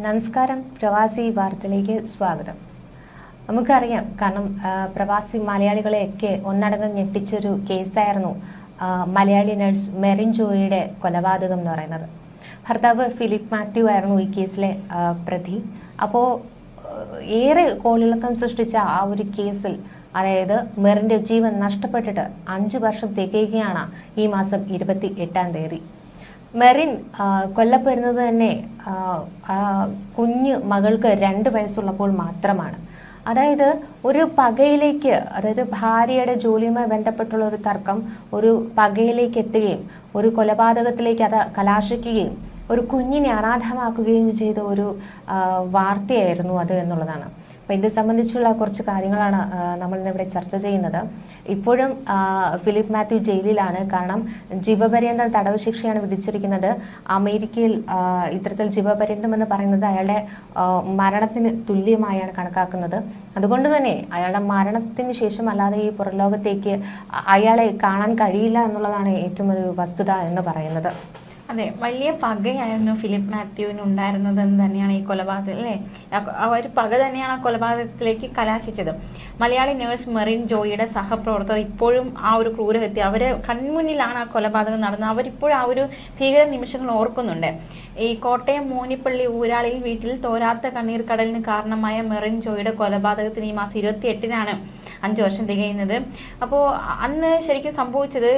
നമസ്കാരം. പ്രവാസി വാർത്തയിലേക്ക് സ്വാഗതം. നമുക്കറിയാം കാരണം പ്രവാസി മലയാളികളെയൊക്കെ ഒന്നടങ്കം ഞെട്ടിച്ചൊരു കേസായിരുന്നു മലയാളി നഴ്സ് മെറിൻ ജോയിയുടെ കൊലപാതകം എന്ന് പറയുന്നത്. ഭർത്താവ് ഫിലിപ്പ് മാത്യു ആയിരുന്നു ഈ കേസിലെ പ്രതി. അപ്പോൾ ഏറെ കോളിളക്കം സൃഷ്ടിച്ച ആ ഒരു കേസിൽ അതായത് മെറിന്റെ ജീവൻ നഷ്ടപ്പെട്ടിട്ട് അഞ്ച് വർഷം തികയുകയാണ് ഈ മാസം ഇരുപത്തി എട്ടാം തീയതി. മെറിൻ കൊല്ലപ്പെടുന്നത് തന്നെ കുഞ്ഞ് മകൾക്ക് രണ്ട് വയസ്സുള്ളപ്പോൾ മാത്രമാണ്. അതായത് ഒരു പകയിലേക്ക് അതായത് ഭാര്യയുടെ ജോലിയുമായി ബന്ധപ്പെട്ടുള്ള ഒരു തർക്കം ഒരു പകയിലേക്ക് എത്തുകയും ഒരു കൊലപാതകത്തിലേക്ക് അത് കലാശിക്കുകയും ഒരു കുഞ്ഞിനെ അനാഥമാക്കുകയും ചെയ്ത ഒരു വാർത്തയായിരുന്നു അത് എന്നുള്ളതാണ്. അപ്പം ഇത് സംബന്ധിച്ചുള്ള കുറച്ച് കാര്യങ്ങളാണ് നമ്മൾ ഇന്നിവിടെ ചർച്ച ചെയ്യുന്നത്. ഇപ്പോഴും ഫിലിപ്പ് മാത്യു ജയിലിലാണ്. കാരണം ജീവപര്യന്തം തടവ് ശിക്ഷയാണ് വിധിച്ചിരിക്കുന്നത്. അമേരിക്കയിൽ ഇത്തരത്തിൽ ജീവപര്യന്തം എന്ന് പറയുന്നത് അയാളുടെ മരണത്തിന് തുല്യമായാണ് കണക്കാക്കുന്നത്. അതുകൊണ്ട് തന്നെ അയാളുടെ മരണത്തിന് ശേഷം അല്ലാതെ ഈ പുറംലോകത്തേക്ക് അയാളെ കാണാൻ കഴിയില്ല എന്നുള്ളതാണ് ഏറ്റവും ഒരു വസ്തുത എന്ന് പറയുന്നത്. അതെ വലിയ പകയായിരുന്നു ഫിലിപ്പ് മാത്യുവിന് ഉണ്ടായിരുന്നതെന്ന് തന്നെയാണ് ഈ കൊലപാതകം അല്ലേ? ആ- ഒരു പക തന്നെയാണ് ആ കൊലപാതകത്തിലേക്ക് കലാശിച്ചത്. മലയാളി നേഴ്സ് മെറിൻ ജോയിയുടെ സഹപ്രവർത്തകർ ഇപ്പോഴും ആ ഒരു ക്രൂരഹത്യ അവരെ കൺമുന്നിലാണ് ആ കൊലപാതകം നടന്നത്. അവരിപ്പോഴും ആ ഒരു ഭീകര നിമിഷങ്ങൾ ഓർക്കുന്നുണ്ട്. ഈ കോട്ടയം മൂനിപ്പള്ളി ഊരാളിൽ വീട്ടിൽ തോരാത്ത കണ്ണീർ കടലിന് കാരണമായ മെറിൻ ജോയിയുടെ കൊലപാതകത്തിന് ഈ മാസം ഇരുപത്തി എട്ടിനാണ് അഞ്ച് വർഷം തികയുന്നത്. അപ്പോൾ അന്ന് ശരിക്കും സംഭവിച്ചത്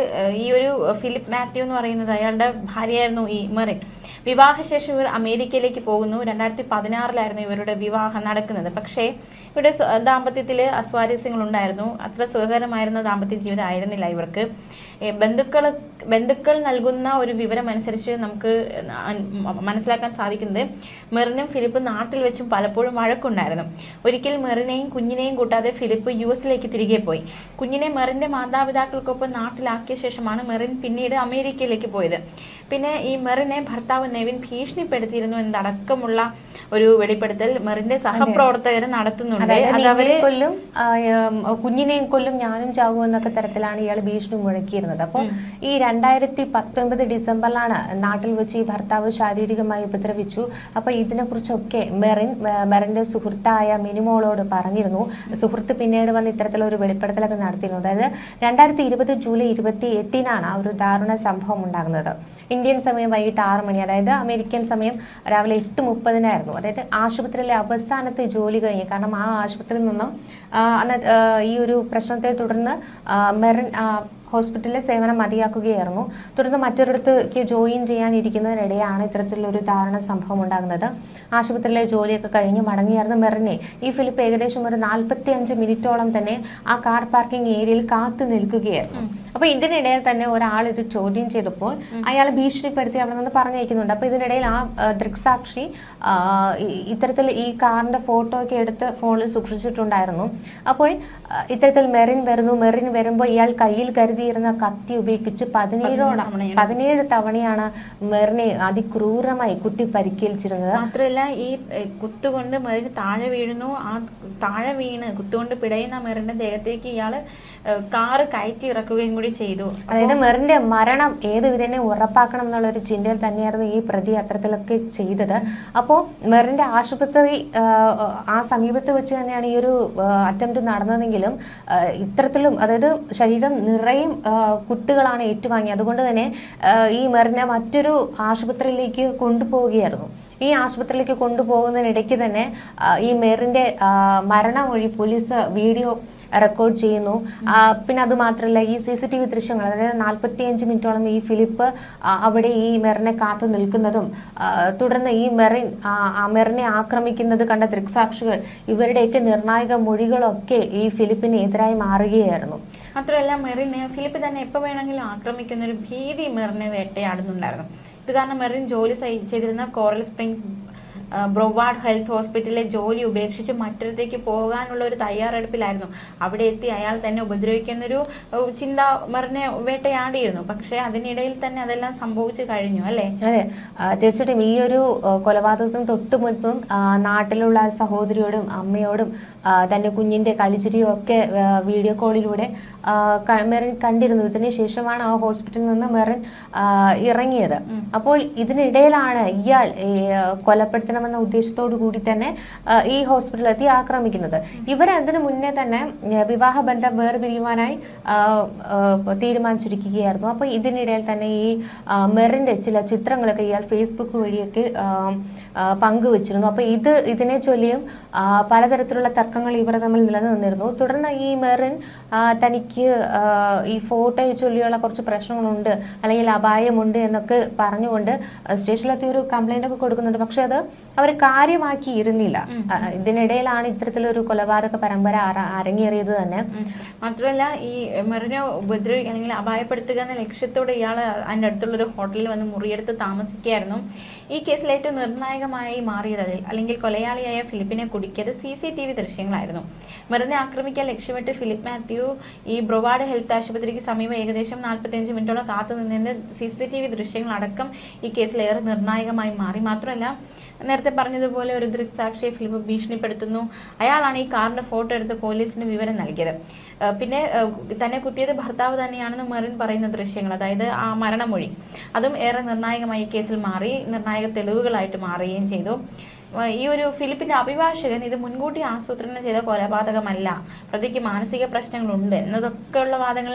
ഈ ഒരു ഫിലിപ്പ് മാത്യു എന്ന് പറയുന്നത് അയാളുടെ ഭാര്യയായിരുന്നു ഈ മെറിൻ. വിവാഹശേഷം ഇവർ അമേരിക്കയിലേക്ക് പോകുന്നു. രണ്ടായിരത്തി പതിനാറിലായിരുന്നു ഇവരുടെ വിവാഹം നടക്കുന്നത്. പക്ഷേ ഇവരുടെ ദാമ്പത്യത്തിൽ അസ്വാരസ്യങ്ങൾ ഉണ്ടായിരുന്നു അത്ര സുഖകരമായിരുന്ന ദാമ്പത്യ ജീവിതം ആയിരുന്നില്ല ഇവർക്ക്. ബന്ധുക്കൾ ബന്ധുക്കൾ നൽകുന്ന ഒരു വിവരം അനുസരിച്ച് നമുക്ക് മനസ്സിലാക്കാൻ സാധിക്കുന്നത് മെറിനും ഫിലിപ്പ് നാട്ടിൽ വെച്ചും പലപ്പോഴും വഴക്കുണ്ടായിരുന്നു. ഒരിക്കൽ മെറിനെയും കുഞ്ഞിനെയും കൂട്ടാതെ ഫിലിപ്പ് യു എസിലേക്ക് തിരികെ പോയി. കുഞ്ഞിനെ മെറിന്റെ മാതാപിതാക്കൾക്കൊപ്പം നാട്ടിലാക്കിയ ശേഷമാണ് മെറിൻ പിന്നീട് അമേരിക്കയിലേക്ക് പോയത്. പിന്നെ ഈ മെറിനെ ഭർത്താവ് നെവിൻ ഭീഷണിപ്പെടുത്തിയിരുന്നു എന്നതടക്കമുള്ള ഒരു വെളിപ്പെടുത്തൽ മെറിന്റെ സഹപ്രവർത്തകർ നടത്തുന്നുണ്ട്. കൊല്ലും കുഞ്ഞിനെയും കൊല്ലും ഞാനും ചാകും എന്നൊക്കെ തരത്തിലാണ് ഇയാൾ ഭീഷണി മുഴക്കിയിരുന്നത്. അപ്പോൾ ഈ രണ്ടായിരത്തി പത്തൊൻപത് ഡിസംബറിലാണ് നാട്ടിൽ വെച്ച് ഈ ഭർത്താവ് ശാരീരികമായി ഉപദ്രവിച്ചു. അപ്പൊ ഇതിനെക്കുറിച്ചൊക്കെ മെറിൻ മെറിന്റെ സുഹൃത്തായ മിനിമോളോട് പറഞ്ഞിരുന്നു. സുഹൃത്ത് പിന്നീട് വന്ന് ഇത്തരത്തിലൊരു വെളിപ്പെടുത്തലൊക്കെ നടത്തിയിരുന്നു അതായത് രണ്ടായിരത്തി ഇരുപത് ജൂലൈ ഇരുപത്തി എട്ടിനാണ് ആ ഒരു ദാരുണ സംഭവം ഉണ്ടാകുന്നത്. ഇന്ത്യൻ സമയം വൈകിട്ട് ആറ് മണി അതായത് അമേരിക്കൻ സമയം രാവിലെ എട്ട് മുപ്പതിനായിരുന്നു. അതായത് ആശുപത്രിയിലെ അവസാനത്തെ ജോലി കഴിഞ്ഞു കാരണം ആ ആശുപത്രിയിൽ നിന്നും ഈ ഒരു പ്രശ്നത്തെ തുടർന്ന് മെറിൻ ഹോസ്പിറ്റലിലെ സേവനം മതിയാക്കുകയായിരുന്നു. തുടർന്ന് മറ്റൊരിടത്തേക്ക് ജോയിൻ ചെയ്യാനിരിക്കുന്നതിനിടെയാണ് ഇത്തരത്തിലുള്ളൊരു ദാരുണ സംഭവം ഉണ്ടാകുന്നത്. ആശുപത്രിയിലെ ജോലിയൊക്കെ കഴിഞ്ഞ് മടങ്ങിയായിരുന്നു മെറിനെ. ഈ ഫിലിപ്പ് ഏകദേശം ഒരു നാൽപ്പത്തി അഞ്ച് മിനിറ്റോളം തന്നെ ആ കാർ പാർക്കിംഗ് ഏരിയയിൽ കാത്തു നിൽക്കുകയായിരുന്നു. അപ്പൊ ഇതിനിടയിൽ തന്നെ ഒരാൾ ഇത് ചോദ്യം ചെയ്തപ്പോൾ അയാൾ ഭീഷണിപ്പെടുത്തി അവിടെ നിന്ന് പറഞ്ഞയക്കുന്നുണ്ട്. അപ്പൊ ഇതിനിടയിൽ ആ ദൃക്സാക്ഷി ഇത്തരത്തിൽ ഈ കാറിന്റെ ഫോട്ടോ ഒക്കെ എടുത്ത് ഫോണിൽ സൂക്ഷിച്ചിട്ടുണ്ടായിരുന്നു. അപ്പോൾ ഇത്തരത്തിൽ മെറിൻ വരുന്നു. മെറിൻ വരുമ്പോൾ ഇയാൾ കയ്യിൽ കരുതിയിരുന്ന കത്തി ഉപയോഗിച്ച് പതിനേഴോളം. പതിനേഴ് തവണയാണ് മെറിനെ അതിക്രൂരമായി കുത്തി പരിക്കേൽച്ചിരുന്നത്. മാത്രമല്ല ഈ കുത്തുകൊണ്ട് മെറിൻ താഴെ വീഴുന്നു. ആ താഴെ വീണ് കുത്തുകൊണ്ട് പിടയുന്ന മെറിന്റെ ദേഹത്തേക്ക് ഇയാൾ കാറ് കയറ്റി ഇറക്കുകയും കൂടി ചെയ്തു. അതായത് മെറിന്റെ മരണം ഏത് വിധേനെ ഉറപ്പാക്കണം എന്നുള്ള ഒരു ചിന്തയിൽ തന്നെയായിരുന്നു ഈ പ്രതി അത്തരത്തിലൊക്കെ ചെയ്തത്. അപ്പോൾ മെറിന്റെ ആശുപത്രി ആ, സമീപത്ത് വെച്ച് തന്നെയാണ് ഈ ഒരു അറ്റംപ്റ്റ് നടന്നതെങ്കിലും ഇത്തരത്തിലും അതായത് ശരീരം നിറയും കുത്തുകളാണ് ഏറ്റുവാങ്ങിയത്. അതുകൊണ്ട് തന്നെ ഈ മെറിനെ മറ്റൊരു ആശുപത്രിയിലേക്ക് കൊണ്ടുപോവുകയായിരുന്നു. ഈ ആശുപത്രിയിലേക്ക് കൊണ്ടുപോകുന്നതിനിടയ്ക്ക് തന്നെ ഈ മേറിന്റെ മരണം വഴി പോലീസ് വീഡിയോ റെക്കോർഡ് ചെയ്യുന്നു. പിന്നെ അത് മാത്രമല്ല ഈ സി സി ടി വി ദൃശ്യങ്ങൾ അതായത് നാൽപ്പത്തിയഞ്ച് മിനിറ്റോളം ഈ ഫിലിപ്പ് അവിടെ ഈ മെറിനെ കാത്തു നിൽക്കുന്നതും തുടർന്ന് ഈ മെറിൻ മെറിനെ ആക്രമിക്കുന്നത് കണ്ട ദൃക്സാക്ഷികൾ ഇവരുടെയൊക്കെ നിർണായക മൊഴികളൊക്കെ ഈ ഫിലിപ്പിന് എതിരായി മാറുകയായിരുന്നു. മാത്രമല്ല മെറിന് ഫിലിപ്പ് തന്നെ എപ്പോൾ വേണമെങ്കിലും ആക്രമിക്കുന്ന ഒരു ഭീതി മെറിനെ വേട്ടയാടുന്നുണ്ടായിരുന്നു. ഇത് കാരണം മെറിൻ ജോലി ചെയ്തിരുന്ന കോറൽ സ്പ്രിങ്സ് ആ, ബ്രൊവാർഡ് ഹെൽത്ത് ഹോസ്പിറ്റലിലെ ജോലി ഉപേക്ഷിച്ച് മറ്റൊരിടത്തേക്ക് പോകാനുള്ള ഒരു തയ്യാറെടുപ്പിലായിരുന്നു. അവിടെ എത്തി അയാൾ തന്നെ ഉപദ്രവിക്കുന്നൊരു ചിന്ത മറിഞ്ഞ വേട്ടയാടിയിരുന്നു. പക്ഷേ അതിനിടയിൽ തന്നെ അതെല്ലാം സംഭവിച്ചു കഴിഞ്ഞു അല്ലേ? അതെ. തീർച്ചയായിട്ടും ഈ ഒരു കൊലപാതകത്തിന് തൊട്ട് മുൻപും നാട്ടിലുള്ള സഹോദരിയോടും അമ്മയോടും തന്റെ കുഞ്ഞിന്റെ കളിച്ചിരിയും ഒക്കെ വീഡിയോ കോളിലൂടെ മെറിൻ കണ്ടിരുന്നു. ഇതിന് ശേഷമാണ് ആ ഹോസ്പിറ്റലിൽ നിന്ന് മെറിൻ ഇറങ്ങിയത്. അപ്പോൾ ഇതിനിടയിലാണ് ഇയാൾ കൊലപ്പെടുത്തണം രക്ഷപ്പെടാമെന്ന ഉദ്ദേശത്തോടു കൂടി തന്നെ ഈ ഹോസ്പിറ്റലിലെത്തി ആക്രമിക്കുന്നത്. ഇവരതിനു മുന്നേ തന്നെ വിവാഹബന്ധം വിവാഹ ബന്ധം വേർപിരിയുവാനായി തീരുമാനിച്ചിരിക്കുകയായിരുന്നു. അപ്പോൾ ഇതിനിടയിൽ തന്നെ ഈ മെറിന്റെ ചില ചിത്രങ്ങളൊക്കെ ഇയാൾ ഫേസ്ബുക്ക് വഴിയൊക്കെ പങ്കുവച്ചിരുന്നു. അപ്പോൾ ഇത് ഇതിനെ ചൊല്ലിയും പലതരത്തിലുള്ള തർക്കങ്ങൾ ഇവർ തമ്മിൽ നിലനിന്നിരുന്നു. തുടർന്ന് ഈ മെറിൻ തനിക്ക് ഈ ഫോട്ടോയെ ചൊല്ലിയുള്ള കുറച്ച് പ്രശ്നങ്ങളുണ്ട് അല്ലെങ്കിൽ അപായമുണ്ട് എന്നൊക്കെ പറഞ്ഞുകൊണ്ട് സ്റ്റേഷനിലെത്തി ഒരു കംപ്ലൈന്റ് ഒക്കെ കൊടുക്കുന്നുണ്ട്. പക്ഷേ അത് അവർ കാര്യമാക്കിയിരുന്നില്ല ഇതിനിടയിലാണ് ഇത്തരത്തിലൊരു കൊലപാതക പരമ്പര അര- അരങ്ങേറിയത് തന്നെ. മാത്രമല്ല ഈ മെറിനെ ഉപദ്രവിക്കുക അല്ലെങ്കിൽ അപായപ്പെടുത്തുക എന്ന ലക്ഷ്യത്തോടെ ഇയാൾ അതിന്റെ അടുത്തുള്ള ഒരു ഹോട്ടലിൽ വന്ന് മുറിയെടുത്ത് താമസിക്കുകയായിരുന്നു. ഈ കേസിൽ ഏറ്റവും നിർണായകമായി മാറിയത് അല്ലെങ്കിൽ കൊലയാളിയായ ഫിലിപ്പിനെ കുടുക്കിയത് സി സി ടി വി ദൃശ്യങ്ങളായിരുന്നു. മെറിനെ ആക്രമിക്കാൻ ലക്ഷ്യമിട്ട് ഫിലിപ്പ് മാത്യു ഈ ബ്രൊവാഡ് ഹെൽത്ത് ആശുപത്രിക്ക് സമീപം ഏകദേശം നാൽപ്പത്തിയഞ്ച് മിനിറ്റോളം കാത്തു നിന്നതിന്റെ സി സി ടി വി ദൃശ്യങ്ങളടക്കം ഈ കേസിൽ ഏറെ നിർണായകമായി മാറി. മാത്രമല്ല നേരത്തെ പറഞ്ഞതുപോലെ ഒരു ദൃക്സാക്ഷിയെ ഫിലിപ്പ് ഭീഷണിപ്പെടുത്തുന്നു. അയാളാണ് ഈ കാറിന്റെ ഫോട്ടോ എടുത്ത് പോലീസിന് വിവരം നൽകിയത്. പിന്നെ തന്നെ കുത്തിയത് ഭർത്താവ് തന്നെയാണെന്ന് മെറിൻ പറയുന്ന ദൃശ്യങ്ങൾ അതായത് ആ മരണമൊഴി. അതും ഏറെ നിർണായകമായി കേസിൽ മാറി നിർണായക തെളിവുകളായിട്ട് മാറുകയും ചെയ്തു. ഈ ഒരു ഫിലിപ്പിന്റെ അഭിഭാഷകൻ ഇത് മുൻകൂട്ടി ആസൂത്രണം ചെയ്ത കൊലപാതകമല്ല. പ്രതിക്ക് മാനസിക പ്രശ്നങ്ങളുണ്ട് എന്നതൊക്കെയുള്ള വാദങ്ങൾ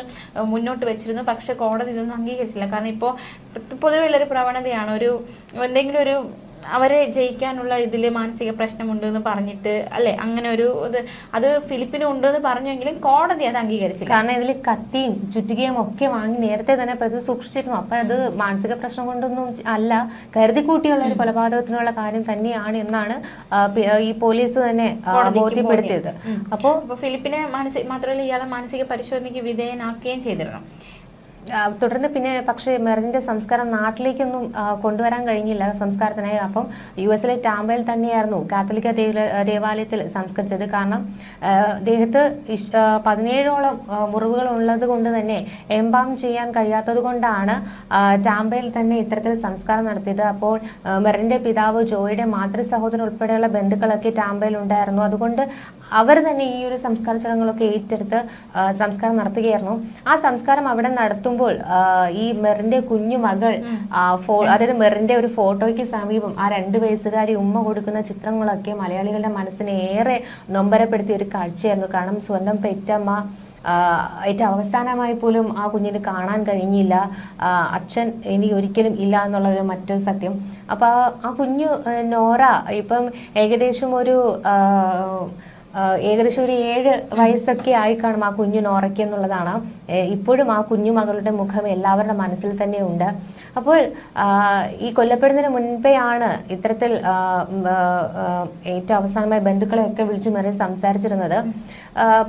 മുന്നോട്ട് വെച്ചിരുന്നു. പക്ഷെ കോടതി ഇതൊന്നും അംഗീകരിച്ചില്ല. കാരണം ഇപ്പോൾ പൊതുവെയുള്ളൊരു പ്രവണതയാണ് ഒരു എന്തെങ്കിലും ഒരു അവരെ ജയിക്കാനുള്ള ഇതിൽ മാനസിക പ്രശ്നമുണ്ട് എന്ന് പറഞ്ഞിട്ട് അല്ലെ? അങ്ങനെ ഒരു ഇത് അത് ഫിലിപ്പിനും ഉണ്ടെന്ന് പറഞ്ഞെങ്കിലും കോടതി അത് അംഗീകരിച്ചില്ല. കാരണം ഇതിൽ കത്തിയും ചുറ്റികയും ഒക്കെ വാങ്ങി നേരത്തെ തന്നെ പ്രതി സൂക്ഷിച്ചിരുന്നു. അപ്പൊ അത് മാനസിക പ്രശ്നം കൊണ്ടൊന്നും അല്ല. കരുതി കൂട്ടിയുള്ള ഒരു കൊലപാതകത്തിനുള്ള കാര്യം തന്നെയാണ് എന്നാണ് ഈ പോലീസ് തന്നെ ബോധ്യപ്പെടുത്തിയത്. ബോധ്യം. അപ്പോ ഫിലിപ്പിനെ മാനസിക മാത്രമല്ല ഇയാളെ മാനസിക പരിശോധനയ്ക്ക് വിധേയനാക്കുകയും ചെയ്തിരുന്നു. തുടർന്ന് പിന്നെ പക്ഷേ മെറിന്റെ സംസ്കാരം നാട്ടിലേക്കൊന്നും കൊണ്ടുവരാൻ കഴിഞ്ഞില്ല സംസ്കാരത്തിനായി. അപ്പം യു എസിലെ ടാമ്പയിൽ തന്നെയായിരുന്നു കാത്തലിക്ക ദേവാലയത്തിൽ സംസ്കരിച്ചത്. കാരണം അദ്ദേഹത്ത് പതിനേഴോളം മുറിവുകൾ ഉള്ളത് കൊണ്ട് തന്നെ എംബാം ചെയ്യാൻ കഴിയാത്തത് കൊണ്ടാണ് ടാമ്പയിൽ തന്നെ ഇത്തരത്തിൽ സംസ്കാരം നടത്തിയത്. അപ്പോൾ മെറിന്റെ പിതാവ് ജോയുടെ മാതൃ സഹോദരൻ ഉൾപ്പെടെയുള്ള ബന്ധുക്കളൊക്കെ ടാമ്പയിൽ ഉണ്ടായിരുന്നു. അതുകൊണ്ട് അവർ തന്നെ ഈ ഒരു സംസ്കാര ചടങ്ങുകളൊക്കെ ഏറ്റെടുത്ത് സംസ്കാരം നടത്തുകയായിരുന്നു. ആ സംസ്കാരം അവിടെ നടത്തുമ്പോൾ ഈ മെറിന്റെ കുഞ്ഞു മകൾ അതായത് മെറിന്റെ ഒരു ഫോട്ടോയ്ക്ക് സമീപം ആ രണ്ട് വയസ്സുകാരി ഉമ്മ കൊടുക്കുന്ന ചിത്രങ്ങളൊക്കെ മലയാളികളുടെ മനസ്സിനെ ഏറെ നൊമ്പരപ്പെടുത്തിയ ഒരു കാഴ്ചയായിരുന്നു. കാരണം സ്വന്തം പെറ്റമ്മ ഏറ്റവും അവസാനമായി പോലും ആ കുഞ്ഞിന് കാണാൻ കഴിഞ്ഞില്ല. അച്ഛൻ ഇനി ഒരിക്കലും ഇല്ല എന്നുള്ളത് മറ്റൊരു സത്യം. അപ്പൊ ആ- കുഞ്ഞു നോറ ഇപ്പം ഏകദേശം ഒരു ഏകദേശം ഒരു ഏഴ് വയസ്സൊക്കെ ആയി കാണും ആ കുഞ്ഞു നോറയ്ക്ക് എന്നുള്ളതാണ്. ഇപ്പോഴും ആ കുഞ്ഞു മകളുടെ മുഖം എല്ലാവരുടെ മനസ്സിൽ തന്നെ ഉണ്ട്. അപ്പോൾ ഈ കൊല്ലപ്പെടുന്നതിന് മുൻപേ ആണ് ഇത്തരത്തിൽ ഏറ്റവും അവസാനമായി ബന്ധുക്കളെയൊക്കെ വിളിച്ചു മറിയും സംസാരിച്ചിരുന്നത്.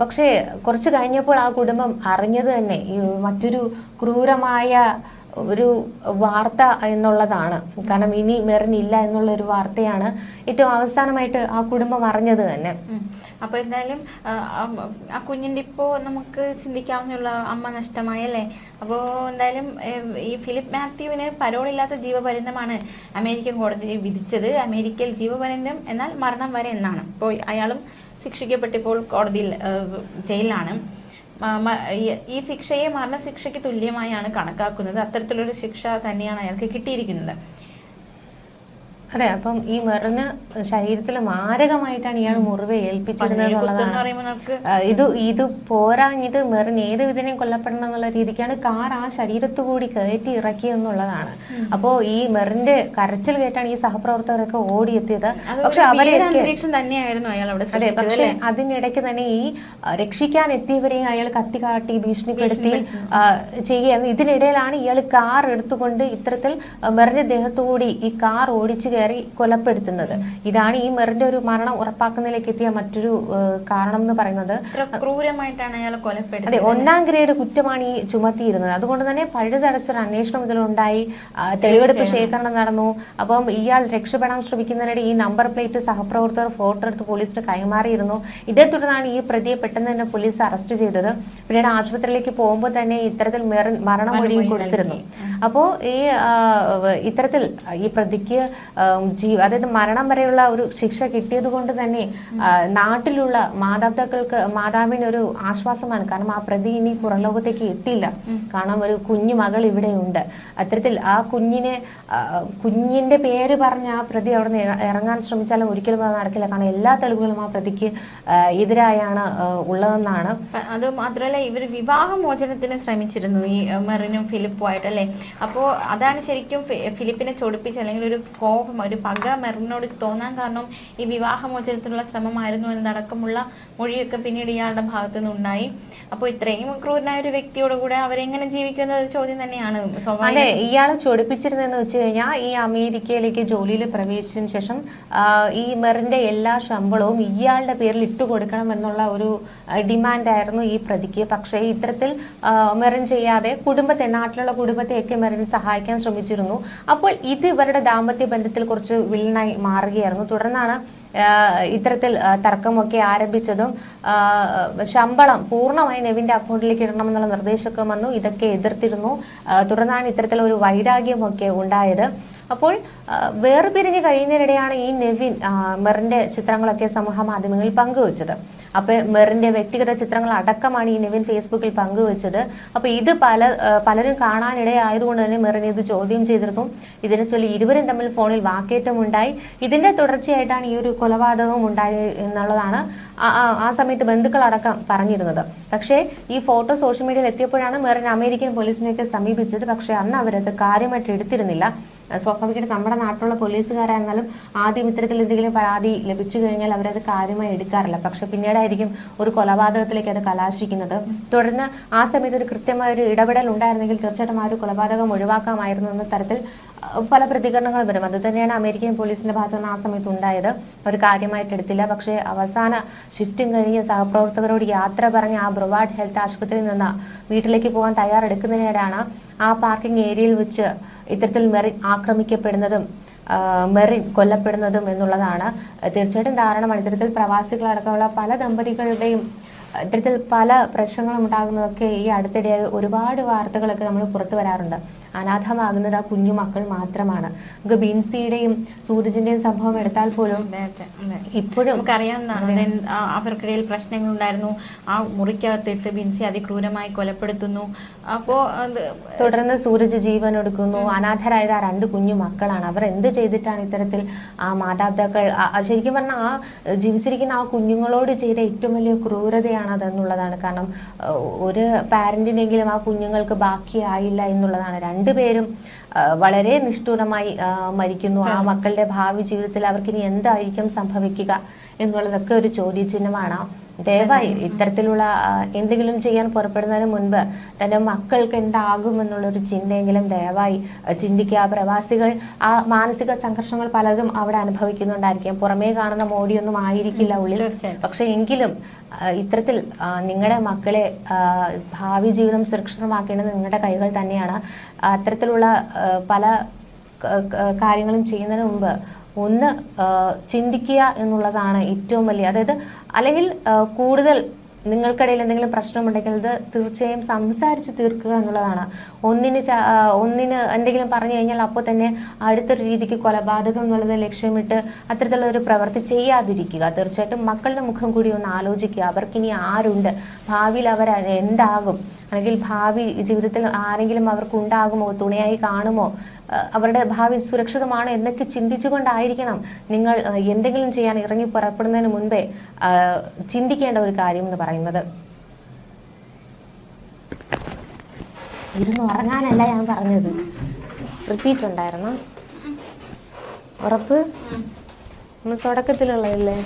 പക്ഷേ കുറച്ച് കഴിഞ്ഞപ്പോൾ ആ കുടുംബം അറിഞ്ഞത് തന്നെ മറ്റൊരു ക്രൂരമായ ഒരു വാർത്ത എന്നുള്ളതാണ്. കാരണം ഇനി മെറിനില്ല എന്നുള്ള ഒരു വാർത്തയാണ് ഏറ്റവും അവസാനമായിട്ട് ആ കുടുംബം അറിഞ്ഞത് തന്നെ. ഉം. അപ്പൊ എന്തായാലും ആ, കുഞ്ഞിന്റെ ഇപ്പോ നമുക്ക് ചിന്തിക്കാവുന്നുള്ള അമ്മ നഷ്ടമായല്ലേ? അപ്പോ എന്തായാലും ഈ ഫിലിപ്പ് മാത്യുവിന് പരോളില്ലാത്ത ജീവപര്യന്തമാണ് അമേരിക്കൻ കോടതി വിധിച്ചത്. അമേരിക്കയിൽ ജീവപര്യന്തം എന്നാൽ മരണം വരെ എന്നാണ്. ഇപ്പോൾ അയാളും ശിക്ഷിക്കപ്പെട്ടിപ്പോൾ കോടതിയിൽ ജയിലിലാണ്. ഈ ശിക്ഷയെ മരണശിക്ഷയ്ക്ക് തുല്യമായാണ് കണക്കാക്കുന്നത്. അത്തരത്തിലൊരു ശിക്ഷ തന്നെയാണ് അയാൾക്ക് കിട്ടിയിരിക്കുന്നത്. അതെ അപ്പം ഈ മെറിന് ശരീരത്തിൽ മാരകമായിട്ടാണ് ഇയാൾ മുറിവ് ഏൽപ്പിച്ചിരുന്നത് ഇത് ഇത് പോരാഞ്ഞിട്ട് മെറിൻ ഏത് വിധനെയും കൊല്ലപ്പെടണം എന്നുള്ള രീതിക്കാണ് കാർ ആ ശരീരത്തു കൂടി കയറ്റി ഇറക്കിയെന്നുള്ളതാണ് അപ്പോ ഈ മെറിന്റെ കരച്ചിൽ കേട്ടാണ് ഈ സഹപ്രവർത്തകരൊക്കെ ഓടിയെത്തിയത്. പക്ഷെ അവരെ തന്നെയായിരുന്നു അയാൾ അവിടെ അതെ പക്ഷെ അതിനിടയ്ക്ക് തന്നെ ഈ രക്ഷിക്കാൻ എത്തിയവരെയും അയാൾ കത്തി കാട്ടി ഭീഷണിപ്പെടുത്തി ചെയ്യുകയായിരുന്നു. ഇതിനിടയിലാണ് ഇയാൾ കാർ എടുത്തുകൊണ്ട് ഇത്തരത്തിൽ മെറിന്റെ ദേഹത്തുകൂടി ഈ കാർ ഓടിച്ചു കയറി കൊലപ്പെടുത്തുന്നത്. ഇതാണ് ഈ മെറിന്റെ ഒരു മരണം ഉറപ്പാക്കുന്നതിലേക്ക് എത്തിയ മറ്റൊരു കാരണം എന്ന് പറയുന്നത്. ക്രൂരമായിട്ടാണ് അയാൾ അതെ ഒന്നാം ഗ്രേഡ് കുറ്റമാണ് ഈ ചുമത്തിയിരുന്നത്. അതുകൊണ്ട് തന്നെ പഴുതടച്ചൊരു അന്വേഷണം ഇതിലുണ്ടായി. തെളിവെടുപ്പ് ശേഖരണം നടന്നു. അപ്പം ഇയാൾ രക്ഷപ്പെടാൻ ശ്രമിക്കുന്നതിനിടെ ഈ നമ്പർ പ്ലേറ്റ് സഹപ്രവർത്തകർ ഫോട്ടോ എടുത്ത് പോലീസിന് കൈമാറിയിരുന്നു. ഇതേ തുടർന്നാണ് ഈ പ്രതിയെ പെട്ടെന്ന് തന്നെ പോലീസ് അറസ്റ്റ് ചെയ്തത്. പിന്നീട് ആശുപത്രിയിലേക്ക് പോകുമ്പോൾ തന്നെ ഇത്തരത്തിൽ മരണമൊഴിയും മരണമൊഴി കൊടുത്തിരുന്നു. അപ്പോൾ ഈ ഇത്തരത്തിൽ ഈ പ്രതിക്ക് ആ, ജീ അതായത് മരണം വരെയുള്ള ഒരു ശിക്ഷ കിട്ടിയത് കൊണ്ട് തന്നെ നാട്ടിലുള്ള മാതാപിതാക്കൾക്ക് മാതാവിന് ഒരു ആശ്വാസമാണ്. കാരണം ആ പ്രതി ഇനി പുറംലോകത്തേക്ക് എത്തില്ല കാരണം ഒരു കുഞ്ഞു മകൾ ഇവിടെ ഉണ്ട്. അത്തരത്തിൽ ആ കുഞ്ഞിനെ കുഞ്ഞിന്റെ പേര് പറഞ്ഞ് ആ പ്രതി അവിടെ നിന്ന് ഇറങ്ങാൻ ശ്രമിച്ചാലും ഒരിക്കലും അത് നടക്കില്ല. കാരണം എല്ലാ തെളിവുകളും ആ പ്രതിക്ക് എതിരായാണ് ഉള്ളതെന്നാണ്. അത് മാത്രമല്ല ഇവർ വിവാഹമോചനത്തിന് ശ്രമിച്ചിരുന്നു ഈ മെറിനും ഫിലിപ്പുമായിട്ട് അല്ലേ? അപ്പോൾ അതാണ് ശരിക്കും ഫിലിപ്പിനെ ചൊടിപ്പിച്ച് അല്ലെങ്കിൽ ഒരു കോപം ഒരു പക മെറിനോട് തോന്നാൻ കാരണം ഈ വിവാഹമോചനത്തിനുള്ള ശ്രമമായിരുന്നു എന്നതടക്കമുള്ള മൊഴിയൊക്കെ പിന്നീട് ഇയാളുടെ ഭാഗത്തു നിന്നുണ്ടായി അപ്പോൾ ഇത്രയും ക്രൂരനായ ഒരു വ്യക്തിയോട് കൂടെ അവരെങ്ങനെ ജീവിക്കുന്ന ഒരു ചോദ്യം തന്നെയാണ് അതെ ഇയാളെ ചൊടിപ്പിച്ചിരുന്നെന്ന് വെച്ച് കഴിഞ്ഞാൽ ഈ അമേരിക്കയിലേക്ക് ജോലിയിൽ പ്രവേശിച്ചതിന് ശേഷം ഈ മെറിന്റെ എല്ലാ ശമ്പളവും ഇയാളുടെ പേരിൽ ഇട്ടു കൊടുക്കണം എന്നുള്ള ഒരു ഡിമാൻഡ് ആയിരുന്നു ഈ പ്രതിക്ക്. പക്ഷേ ഇത്തരത്തിൽ മെറിൻ ചെയ്യാതെ കുടുംബത്തെ നാട്ടിലുള്ള കുടുംബത്തെയൊക്കെ മെറിൻ സഹായിക്കാൻ ശ്രമിച്ചിരുന്നു. അപ്പോൾ ഇത് ഇവരുടെ ദാമ്പത്യ ബന്ധത്തിൽ കുറച്ച് വില്ലനായി മാറുകയായിരുന്നു. തുടർന്നാണ് ഇത്തരത്തിൽ തർക്കമൊക്കെ ആരംഭിച്ചതും ശമ്പളം പൂർണമായി നെവിന്റെ അക്കൗണ്ടിലേക്ക് ഇടണമെന്നുള്ള നിർദ്ദേശമൊക്കെ വന്നു. ഇതൊക്കെ എതിർത്തിരുന്നു. തുടർന്നാണ് ഇത്തരത്തിലൊരു വൈരാഗ്യമൊക്കെ ഉണ്ടായത്. അപ്പോൾ വേർപിരിഞ്ഞ് കഴിയുന്നതിനിടെയാണ് ഈ നെവിൻ മെറിന്റെ ചിത്രങ്ങളൊക്കെ സമൂഹ മാധ്യമങ്ങളിൽ പങ്കുവച്ചത്. അപ്പൊ മെറിന്റെ വ്യക്തിഗത ചിത്രങ്ങൾ അടക്കമാണ് ഈ നിവിൻ ഫേസ്ബുക്കിൽ പങ്കുവച്ചത്. അപ്പൊ ഇത് പല പലരും കാണാനിടയായതുകൊണ്ട് തന്നെ മെറിൻ ഇത് ചോദ്യം ചെയ്തിരുന്നു. ഇതിനെ ചൊല്ലി ഇരുവരും തമ്മിൽ ഫോണിൽ വാക്കേറ്റം ഉണ്ടായി. ഇതിന്റെ തുടർച്ചയായിട്ടാണ് ഈ ഒരു കൊലപാതകവും ഉണ്ടായി എന്നുള്ളതാണ് ആ- സമയത്ത് ബന്ധുക്കളടക്കം പറഞ്ഞിരുന്നത്. പക്ഷേ ഈ ഫോട്ടോ സോഷ്യൽ മീഡിയയിൽ എത്തിയപ്പോഴാണ് മെറിൻ അമേരിക്കൻ പോലീസിനെയൊക്കെ സമീപിച്ചത്. പക്ഷേ അന്ന് അവരത് കാര്യമായിട്ട് എടുത്തിരുന്നില്ല സ്വാഭാവികമായിട്ട് നമ്മുടെ നാട്ടിലുള്ള പോലീസുകാരായിരുന്നാലും ആദ്യം ഇത്തരത്തിൽ എന്തെങ്കിലും പരാതി ലഭിച്ചു കഴിഞ്ഞാൽ അവരത് കാര്യമായി എടുക്കാറില്ല. പക്ഷെ പിന്നീടായിരിക്കും ഒരു കൊലപാതകത്തിലേക്ക് അത് കലാശിക്കുന്നത്. തുടർന്ന് ആ സമയത്ത് ഒരു കൃത്യമായ ഒരു ഇടപെടൽ ഉണ്ടായിരുന്നെങ്കിൽ തീർച്ചയായിട്ടും ആ ഒരു കൊലപാതകം ഒഴിവാക്കാമായിരുന്നു എന്ന തരത്തിൽ പല പ്രതികരണങ്ങൾ വരും. അത് തന്നെയാണ് അമേരിക്കൻ പോലീസിന്റെ ഭാഗത്തു നിന്ന് ആ സമയത്ത് ഉണ്ടായത്. ഒരു കാര്യമായിട്ട് എടുത്തില്ല. പക്ഷേ അവസാന ഷിഫ്റ്റും കഴിഞ്ഞ് സഹപ്രവർത്തകരോട് യാത്ര പറഞ്ഞ് ആ ബ്രൊവാർഡ് ഹെൽത്ത് ആശുപത്രിയിൽ നിന്ന് വീട്ടിലേക്ക് പോകാൻ തയ്യാറെടുക്കുന്നതിനിടെയാണ് ആ പാർക്കിംഗ് ഏരിയയിൽ വെച്ച് ഇത്തരത്തിൽ മെറിൻ ആക്രമിക്കപ്പെടുന്നതും മെറിൻ കൊല്ലപ്പെടുന്നതും എന്നുള്ളതാണ്. തീർച്ചയായിട്ടും ധാരണമാണ്. ഇത്തരത്തിൽ പ്രവാസികളടക്കമുള്ള പല ദമ്പതികളുടെയും ഇത്തരത്തിൽ പല പ്രശ്നങ്ങളും ഉണ്ടാകുന്നതൊക്കെ ഈ അടുത്തിടെ ഒരുപാട് വാർത്തകളൊക്കെ നമ്മൾ പുറത്തു വരാറുണ്ട്. അനാഥമാകുന്നത് ആ കുഞ്ഞു മക്കൾ മാത്രമാണ്. നമുക്ക് ബീൻസിയുടെയും സൂരജിന്റെയും സംഭവം എടുത്താൽ പോലും. ഇപ്പോഴും നമുക്കറിയാം അവർക്കിടയിൽ പ്രശ്നങ്ങൾ ഉണ്ടായിരുന്നു ആ മുറിക്കകത്തിട്ട് ബിൻസി അതിക്രൂരമായി കൊലപ്പെടുത്തുന്നു. അപ്പോ തുടർന്ന് സൂരജ് ജീവൻ എടുക്കുന്നു. അനാഥരായത് ആ രണ്ട് കുഞ്ഞു മക്കളാണ്. അവർ എന്ത് ചെയ്തിട്ടാണ് ഇത്തരത്തിൽ ആ മാതാപിതാക്കൾ ശരിക്കും പറഞ്ഞാൽ ആ ജീവിച്ചിരിക്കുന്ന ആ കുഞ്ഞുങ്ങളോട് ചെയ്ത ഏറ്റവും വലിയ ക്രൂരതയാണ് അതെന്നുള്ളതാണ്. കാരണം ഒരു പാരന്റിനെങ്കിലും ആ കുഞ്ഞുങ്ങൾക്ക് ബാക്കിയായില്ല എന്നുള്ളതാണ്. രണ്ടുപേരും വളരെ നിഷ്ഠൂരമായി മരിക്കുന്നു. ആ മക്കളുടെ ഭാവി ജീവിതത്തിൽ അവർക്ക് ഇനി എന്തായിരിക്കും സംഭവിക്കുക എന്നുള്ളതൊക്കെ ഒരു ചോദ്യചിഹ്നമാണ്. ദയവായി ഇത്തരത്തിലുള്ള എന്തെങ്കിലും ചെയ്യാൻ പുറപ്പെടുന്നതിന് മുൻപ് തന്റെ മക്കൾക്ക് എന്താകും എന്നുള്ളൊരു ചിന്തയെങ്കിലും ദയവായി ചിന്തിക്കുക. പ്രവാസികൾ ആ മാനസിക സംഘർഷങ്ങൾ പലതും അവിടെ അനുഭവിക്കുന്നുണ്ടായിരിക്കും. പുറമേ കാണുന്ന മോടിയൊന്നും ആയിരിക്കില്ല ഉള്ളിൽ. പക്ഷെ എങ്കിലും ഇത്തരത്തിൽ നിങ്ങളുടെ മക്കളെ ഭാവി ജീവിതം സുരക്ഷിതമാക്കേണ്ടത് നിങ്ങളുടെ കൈകൾ തന്നെയാണ്. അത്തരത്തിലുള്ള പല കാര്യങ്ങളും ചെയ്യുന്നതിന് മുമ്പ് ഒന്ന് ചിന്തിക്കുക എന്നുള്ളതാണ് ഏറ്റവും വലിയ അതായത് അല്ലെങ്കിൽ കൂടുതൽ നിങ്ങൾക്കിടയിൽ എന്തെങ്കിലും പ്രശ്നമുണ്ടെങ്കിൽ അത് തീർച്ചയായും സംസാരിച്ച് തീർക്കുക എന്നുള്ളതാണ്. ഒന്നിന് ഒന്നിന് എന്തെങ്കിലും പറഞ്ഞു കഴിഞ്ഞാൽ അപ്പോൾ തന്നെ അടുത്തൊരു രീതിക്ക് കൊലപാതകം എന്നുള്ളത് ലക്ഷ്യമിട്ട് അത്തരത്തിലുള്ള ഒരു പ്രവൃത്തി ചെയ്യാതിരിക്കുക. തീർച്ചയായിട്ടും മക്കളുടെ മുഖം കൂടി ഒന്ന് ആലോചിക്കുക. അവർക്കിനി ആരുണ്ട്? ഭാവിയിൽ അവർ എന്താകും? അല്ലെങ്കിൽ ഭാവി ജീവിതത്തിൽ ആരെങ്കിലും അവർക്ക് ഉണ്ടാകുമോ തുണയായി കാണുമോ അവരുടെ ഭാവി സുരക്ഷിതമാണോ എന്നൊക്കെ ചിന്തിച്ചുകൊണ്ടായിരിക്കണം നിങ്ങൾ എന്തെങ്കിലും ചെയ്യാൻ ഇറങ്ങി പുറപ്പെടുന്നതിന് മുൻപേ ചിന്തിക്കേണ്ട ഒരു കാര്യം എന്ന് പറയുന്നത്. ഇരുന്ന് ഉറങ്ങാനല്ല ഞാൻ പറഞ്ഞത്. റിപ്പീറ്റ് ഉണ്ടായിരുന്നു. ഉറപ്പ്? നമ്മൾ തുടക്കത്തിലുള്ളതല്ലേ?